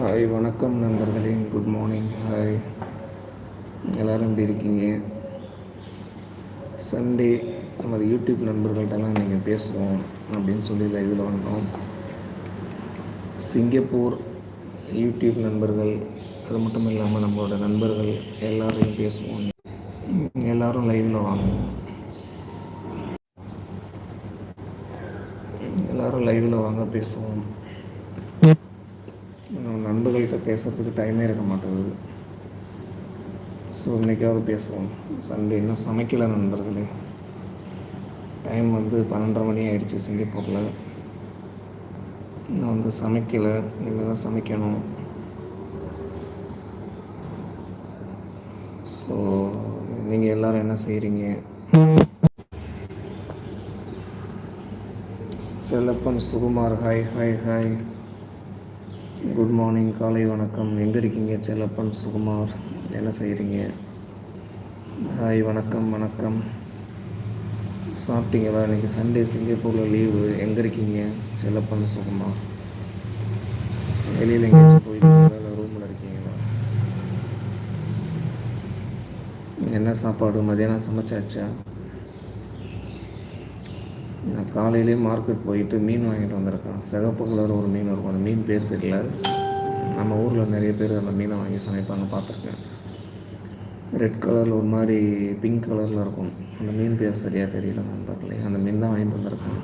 Hi வணக்கம் நண்பர்களே. Good morning hi எல்லோரும் எப்படி இருக்கீங்க? சண்டே நமது யூடியூப் நண்பர்கள்ட்டெல்லாம் நீங்கள் பேசுவோம் அப்படின்னு சொல்லி லைவில் வந்தோம். சிங்கப்பூர் யூடியூப் நண்பர்கள் அது மட்டும் இல்லாமல் நம்மளோட நண்பர்கள் எல்லாரையும் பேசுவோம். எல்லோரும் லைவில் வாங்க. எல்லோரும் லைவில் வாங்க பேசுவோம். பேசுகிறதுக்கு டைமே இருக்க மாட்டேங்குது ஸோ இன்றைக்காவது பேசுவோம். சண்டே இன்னும் சமைக்கலை நண்பர்களே? டைம் வந்து பன்னெண்டரை மணி ஆகிடுச்சு சிங்கப்பூரில். நான் வந்து சமைக்கலை. இனிமேல் தான் சமைக்கணும். ஸோ நீங்கள் எல்லோரும் என்ன செய்கிறீங்க Sellappan Sukumar hi hi hi good morning காலை வணக்கம். எங்கே இருக்கீங்க? செல்லப்பன் சுகுமார். என்ன செய்கிறீங்க ஹாய் வணக்கம் வணக்கம். சாப்பிட்டீங்களா? இன்றைக்கி சண்டே சிங்கப்பூரில் லீவு. எங்கே இருக்கீங்க? செல்லப்பன் சுகுமார். வெளியில் எங்கேயாச்சும் போயிருக்கீங்களா? இல்லை ரூமில் இருக்கீங்களா? என்ன சாப்பாடு? மதியானம் சமைச்சாச்சா? நான் காலையிலே மார்க்கெட் போயிட்டு மீன் வாங்கிட்டு வந்திருக்கேன். சிகப்பு கலர் ஒரு மீன் இருக்கும். அந்த மீன் பேர் தெரியல. நம்ம ஊரில் நிறைய பேர் அந்த மீனை வாங்கி சமைப்பாங்க பார்த்துருக்கேன். ரெட் கலரில் ஒரு மாதிரி பிங்க் கலரில் இருக்கும். அந்த மீன் பேர் சரியாக தெரியல நண்பர்களே. அந்த மீன் தான் வாங்கிட்டு வந்திருக்கேன்.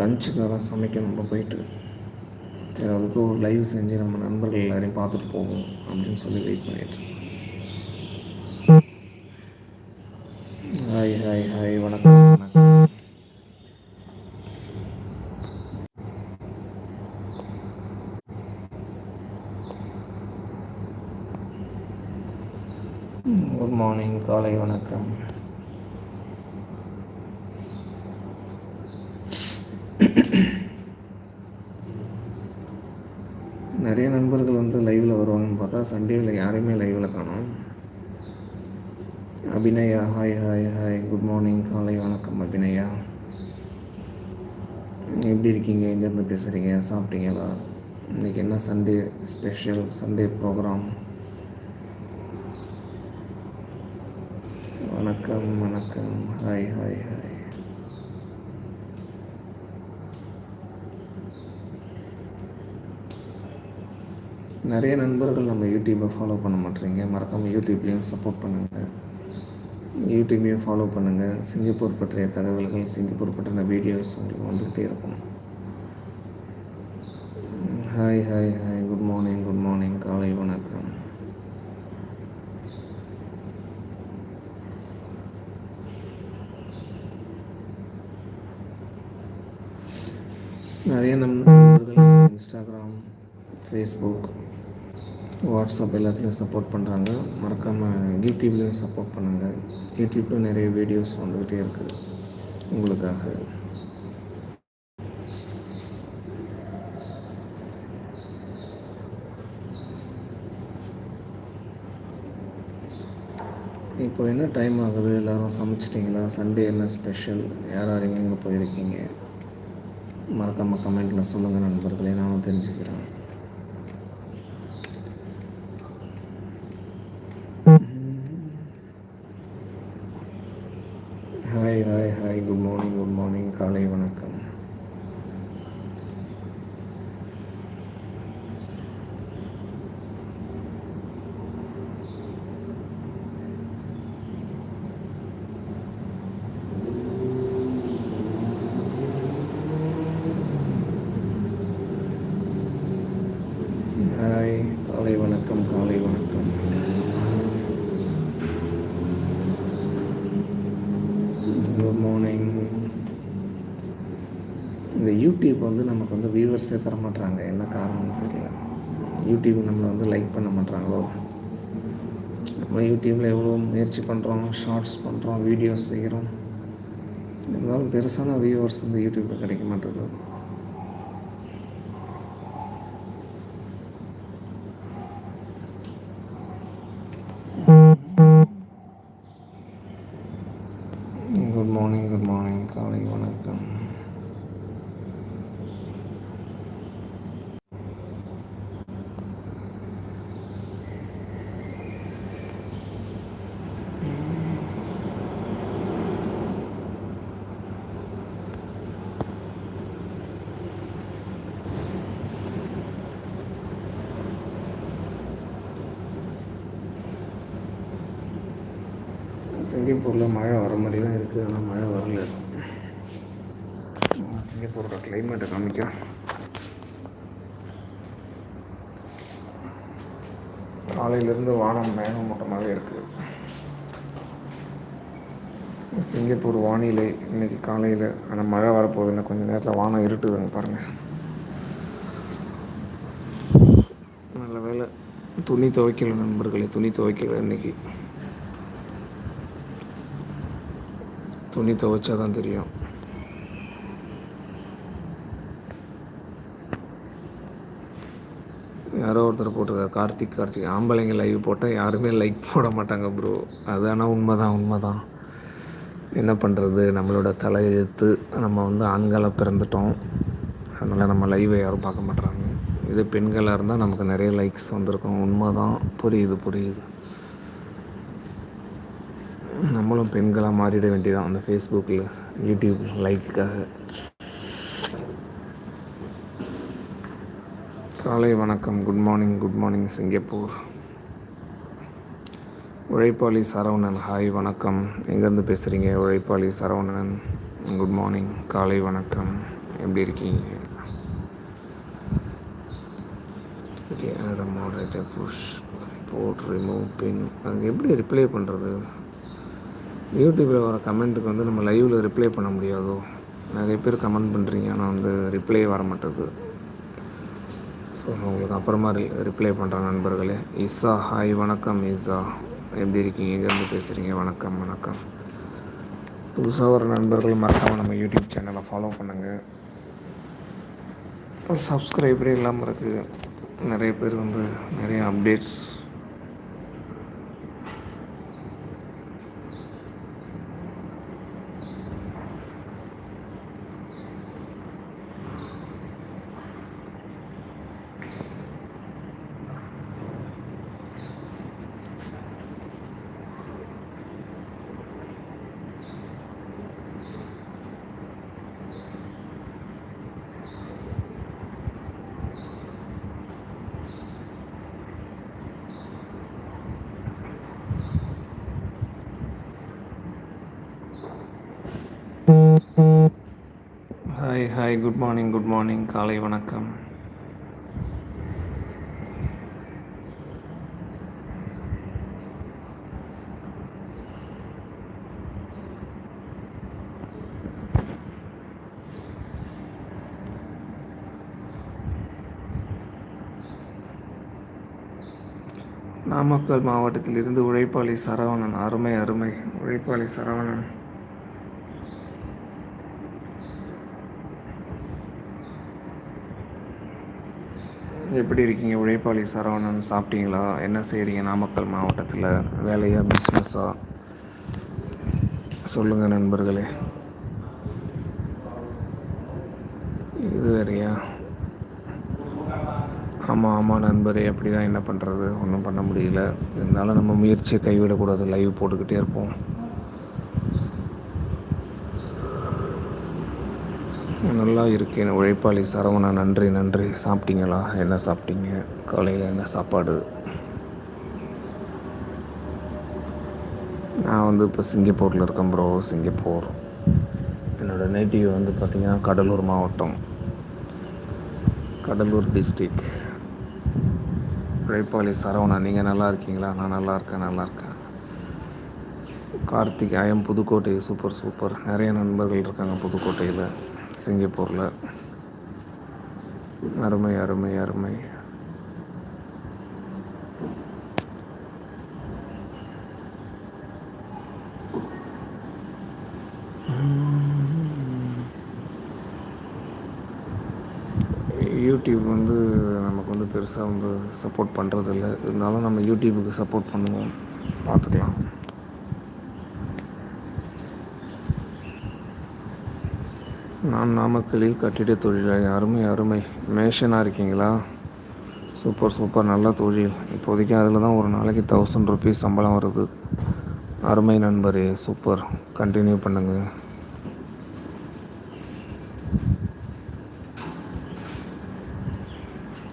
லஞ்சுக்காக தான் சமைக்கணும். நம்ம போயிட்டு சரி அதுக்கு ஒரு லைவ் செஞ்சு நம்ம நண்பர்கள் எல்லாரையும் பார்த்துட்டு போவோம் அப்படின்னு சொல்லி வெயிட் பண்ணிட்டு ஹாய் ஹாய் ஹாய் வணக்கம் வணக்கம் குட் மார்னிங் காலை வணக்கம். நிறைய நண்பர்கள் வந்து லைவில் வருவாங்கன்னு பார்த்தா சண்டேவில் யாரையுமே லைவில் காணும். Abinaya hi hi hi good morning காலை வணக்கம் அபிநயா. எப்படி இருக்கீங்க? எங்கேருந்து பேசுகிறீங்க சாப்பிட்டீங்களா? இன்றைக்கி என்ன சண்டே ஸ்பெஷல் சண்டே ப்ரோக்ராம் வணக்கம் வணக்கம். ஹாய் ஹாய் ஹாய் நிறைய நண்பர்கள் நம்ம யூடியூப்பை ஃபாலோ பண்ண மாட்டேறீங்க மறக்காமல் யூடியூப்லேயும் சப்போர்ட் பண்ணுங்கள் யூடியூப்பையும் ஃபாலோ பண்ணுங்கள் சிங்கப்பூர் பற்றிய தகவல்கள் சிங்கப்பூர் பற்றின வீடியோஸ் உங்களுக்கு வந்துக்கிட்டே இருக்கும் hi hi hi good morning good morning காலை வணக்கம் நிறைய நண்பர்கள் இன்ஸ்டாகிராம் ஃபேஸ்புக் வாட்ஸ்அப் எல்லாத்துலேயும் சப்போர்ட் பண்ணுறாங்க மறக்காமல் யூடியூப்லேயும் சப்போர்ட் பண்ணுங்கள் யூடியூப்பில் நிறைய வீடியோஸ் வந்துக்கிட்டே இருக்குது உங்களுக்காக. இப்போ என்ன டைம் ஆகுது? எல்லோரும் சமைச்சிட்டிங்களா? சண்டே என்ன ஸ்பெஷல் யார் யார் எங்கெங்கே போயிருக்கீங்க? மறக்காமல் கமெண்ட்டில் சொல்லுங்கள் நண்பர்களே நானும் தெரிஞ்சுக்கிறேன் hi hi hi good morning good morning காலை வணக்கம் விளக்கம் காலை வழக்கம் குட் மார்னிங் இந்த யூடியூப் வந்து நமக்கு வந்து வியூவர்ஸே தர மாட்டுறாங்க என்ன காரணம்னு தெரியல. யூடியூப் நம்மளை வந்து லைக் பண்ண மாட்டாங்களோ நம்ம யூடியூப்பில் எவ்வளோ முயற்சி பண்ணுறோம் ஷார்ட்ஸ் பண்ணுறோம் வீடியோஸ் செய்கிறோம். இருந்தாலும் பெருசான வியூவர்ஸ் வந்து யூடியூப்பில் கிடைக்க மாட்டேது குட் மார்னிங் குட் மார்னிங் காலை வணக்கம் சிங்கப்பூரில் மழை வர மாதிரி தான் இருக்குது ஆனால் மழை வரல. சிங்கப்பூரோட கிளைமேட்டை காமிக்கிறேன். காலையிலேருந்து வானம் மேகமூட்டமாகவே இருக்குது சிங்கப்பூர் வானிலை இன்றைக்கி காலையில் ஆனால் மழை வரப்போகுதுன்னு கொஞ்சம் நேரத்தில் வானம் இருட்டுதுங்க பாருங்கள் நல்ல வேலை துணி துவைக்கல நண்பர்களே துணி துவைக்கல இன்றைக்கி துணி துவைச்சா தான் தெரியும். யாரோ ஒருத்தர் போட்டிருக்காரு கார்த்திக் கார்த்திக். ஆம்பளைங்க லைவ் போட்டால் யாருமே லைக் போட மாட்டாங்க ப்ரோ அது ஆனால் உண்மை தான் உண்மை தான் என்ன பண்ணுறது நம்மளோட தலையெழுத்து நம்ம வந்து ஆண்களாக பிறந்துட்டோம். அதனால் நம்ம லைவை யாரும் பார்க்க மாட்றாங்க. இது பெண்களாக இருந்தால் நமக்கு நிறைய லைக்ஸ் வந்திருக்கும். உண்மை தான் புரியுது புரியுது. நம்மளும் பெண்களாக மாறிட வேண்டியதான் அந்த ஃபேஸ்புக்கில் யூடியூப் லைக்குக்காக காலை வணக்கம். Good morning good morning Singapore. உழைப்பாளி சரவணன் ஹாய் வணக்கம். எங்கேருந்து பேசுகிறீங்க உழைப்பாளி சரவணன் குட் மார்னிங் காலை வணக்கம். எப்படி இருக்கீங்க? புஷ் போட் ரிமூவ் பின் அது எப்படி ரிப்ளை பண்ணுறது யூடியூப்பில் வர கமெண்ட்டுக்கு வந்து நம்ம லைவில் ரிப்ளை பண்ண முடியாதோ? நிறைய பேர் கமெண்ட் பண்ணுறீங்க ஆனால் வந்து ரிப்ளை வர மாட்டேது ஸோ உங்களுக்கு அப்புறமா ரி ரிப்ளை பண்ணுறேன் நண்பர்களே. இசா ஹாய் வணக்கம் இசா. எப்படி இருக்கீங்க? எங்கேருந்து பேசுகிறீங்க வணக்கம் வணக்கம். புதுசாக வர நண்பர்கள் மறக்காமல் நம்ம யூடியூப் சேனலை ஃபாலோ பண்ணுங்கள் சப்ஸ்கிரைபரே இல்லாமல் இருக்குது நிறைய பேர் வந்து நிறைய updates hi hi good morning good morning காலை வணக்கம். நாமக்கல் மாவட்டத்தில் இருந்து உழைப்பாளி சரவணன் அருமை அருமை. உழைப்பாளி சரவணன். எப்படி இருக்கீங்க? உழைப்பாளி சரவணன் சாப்பிட்டீங்களா? என்ன செய்கிறீங்க நாமக்கல் மாவட்டத்தில் வேலையாக பிஸ்னஸாக சொல்லுங்கள் நண்பர்களே. இது வேறையா? ஆமாம் ஆமாம் நண்பரே அப்படி தான் என்ன பண்ணுறது ஒன்றும் பண்ண முடியல. இருந்தாலும் நம்ம முயற்சியை கைவிடக்கூடாது. லைவ் போட்டுக்கிட்டே இருப்போம். நல்லா இருக்கேன். உழைப்பாளி சரவணா நன்றி நன்றி. சாப்பிட்டீங்களா? என்ன சாப்பிட்டீங்க? காலையில் என்ன சாப்பாடு? நான் வந்து இப்போ சிங்கப்பூரில் இருக்கேன் ப்ரோ சிங்கப்பூர். என்னோடய நேட்டிவ் வந்து பார்த்திங்கன்னா கடலூர் மாவட்டம். கடலூர் டிஸ்ட்ரிக் உழைப்பாளி சரவணா நீங்கள் நல்லா இருக்கீங்களா? நான் நல்லா இருக்கேன் நல்லா இருக்கேன். Karthik I'm Pudukkottai super super நிறைய நண்பர்கள் இருக்காங்க புதுக்கோட்டையில். சிங்கப்பூரில். அருமை அருமை அருமை. யூடியூப் வந்து நமக்கு வந்து பெருசாக வந்து சப்போர்ட் பண்ணுறதில்ல இருந்தாலும் நம்ம யூடியூபுக்கு சப்போர்ட் பண்ணுவோம். பார்த்துக்கலாம். நான் நாமக்கலில் கட்டிட தொழிலாளி. அருமை அருமை. மேஷனாக இருக்கீங்களா? Super super. நல்ல தொழில். இப்போதைக்கு அதில் தான் ஒரு நாளைக்கு தௌசண்ட் ருபீஸ் சம்பளம் வருது. அருமை நண்பரே. சூப்பர். கண்டினியூ பண்ணுங்கள்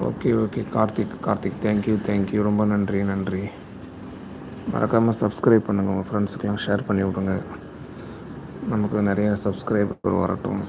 okay okay. Karthik Karthik thank you thank you ரொம்ப நன்றி நன்றி. மறக்காமல் சப்ஸ்கிரைப் பண்ணுங்கள் உங்கள் ஃப்ரெண்ட்ஸுக்கெலாம் ஷேர் பண்ணி விடுங்க. நமக்கு நிறைய சப்ஸ்கிரைபர் வரட்டும்.